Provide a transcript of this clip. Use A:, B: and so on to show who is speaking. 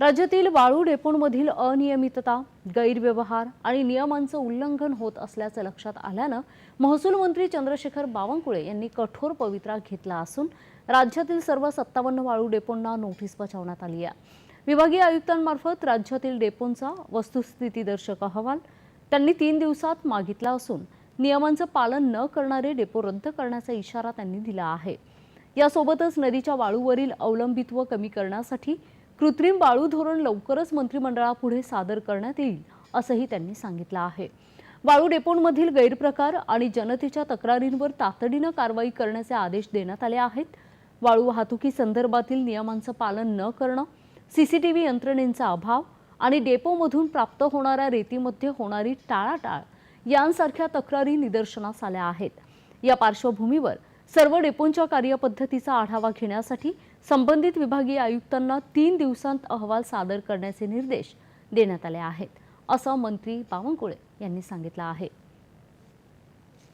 A: राज्यातील वाळू डेपोंमधील अनियमितता गैरव्यवहार आणि नियमांचं उल्लंघन होत असल्याचं लक्षात आल्यानं महसूल मंत्री चंद्रशेखर बावनकुळे यांनी कठोर पवित्रा घेतला असून राज्यातील सर्व सत्तावन्न वाळू डेपोंना नोटीस बजावण्यात आली आहे. विभागीय आयुक्तांमार्फत राज्यातील डेपोंचा वस्तुस्थितीदर्शक अहवाल त्यांनी तीन दिवसात मागितला असून नियमांचं पालन न करणारे डेपो रद्द करण्याचा इशारा त्यांनी दिला आहे. यासोबतच नदीच्या वाळूवरील अवलंबित्व कमी करण्यासाठी कृत्रिम वाळू धोरण लवकरच मंत्रिमंडळापुढे सादर करण्यात येईल असंही त्यांनी सांगितलं आहे. वाळू डेपोंमधील गैरप्रकार आणि जनतेच्या तक्रारींवर तातडीनं कारवाई करण्याचे आदेश देण्यात आले आहेत. वाळू वाहतुकी संदर्भातील नियमांचं पालन न करणं सीसीटीव्ही यंत्रणेचा अभाव आणि डेपोमधून प्राप्त होणाऱ्या रेतीमध्ये होणारी टाळाटाळ यांसारख्या तक्रारी निदर्शनास आल्या आहेत. या पार्श्वभूमीवर सर्व डेपोंच्या कार्यपद्धतीचा आढावा घेण्यासाठी संबंधित विभागीय आयुक्तांना तीन दिवसांत अहवाल सादर करण्याचे निर्देश देण्यात आले आहेत असं मंत्री बावनकुळे यांनी सांगितलं आहे.